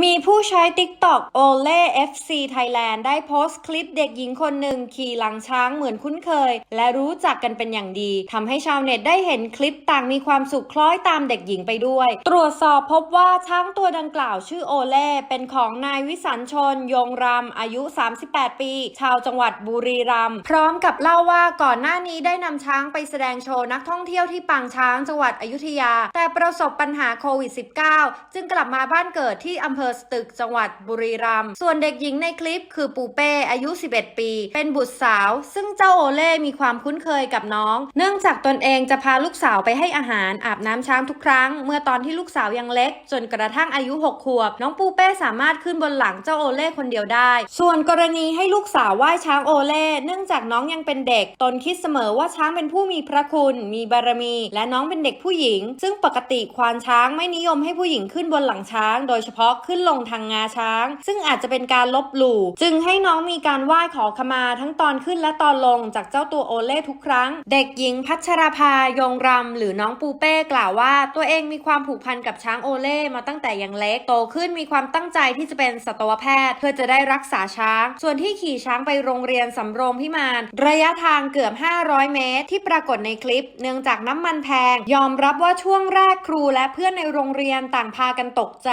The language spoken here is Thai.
มีผู้ใช้ TikTok o l e FC Thailand ได้โพสต์คลิปเด็กหญิงคนหนึ่งขี่หลังช้างเหมือนคุ้นเคย และรู้จักกันเป็นอย่างดีทำให้ชาวเน็ตได้เห็นคลิปต่างมีความสุขคล้อยตามเด็กหญิงไปด้วย ตรวจสอบพบว่าช้างตัวดังกล่าวชื่อโอเล่เป็นของนายวิสัญชน ยงรำอายุ 38 ปี ชาวจังหวัดบุรีรัมย์พร้อมกับเล่าว่าก่อนหน้านี้ได้นำช้างไปแสดงโชว์นักท่องเที่ยวที่ปางช้างจังหวัดอยุธยา แต่ประสบปัญหาโควิด -19 จึงกลับมาบ้านเกิดที่อำเภอสตึกจังหวัดบุรีรัมย์ส่วนเด็กหญิงในคลิปคือปูเป้อายุ 11 ปี เป็นบุตรสาว ซึ่งเจ้าโอเล่มีความคุ้นเคยกับน้อง เนื่องจากตนเองจะพาลูกสาวไปให้อาหารอาบน้ำช้างทุกครั้ง เมื่อตอนที่ลูกสาวยังเล็ก จนกระทั่งอายุ 6 ขวบ น้องปูเป้สามารถขึ้นบนหลังเจ้าโอเล่คนเดียวได้ ส่วนกรณีให้ลูกสาวไหว้ช้างโอเล่เนื่องจากน้องยังเป็นเด็ก ตนคิดเสมอว่าช้างเป็นผู้มีพระคุณ มีบารมี และน้องเป็นเด็กผู้หญิง ซึ่งปกติควานช้างไม่นิยมให้ผู้หญิงขึ้นบนหลังช้าง โดยเฉพาะขึ้นลงทางงาช้าง ซึ่งอาจจะเป็นการลบหลู่จึงให้น้องมีการไหว้ขอขมาทั้งตอนขึ้นและตอนลงจากเจ้าตัวโอเล่ทุกครั้ง เด็กหญิงพัชราภายงรำ หรือน้องปูเป้กล่าวว่า ตัวเองมีความผูกพันกับช้างโอเล่มาตั้งแต่ยังเล็กโตขึ้นมีความตั้งใจที่จะเป็นสัตวแพทย์ เพื่อจะได้รักษาช้าง ส่วนที่ขี่ช้างไปโรงเรียนสำโรงพิมาน ระยะทางเกือบ 500 เมตร ที่ปรากฏในคลิป เนื่องจากน้ำมันแพง ยอมรับว่าช่วงแรกครูและเพื่อนในโรงเรียนต่างพากันตกใจ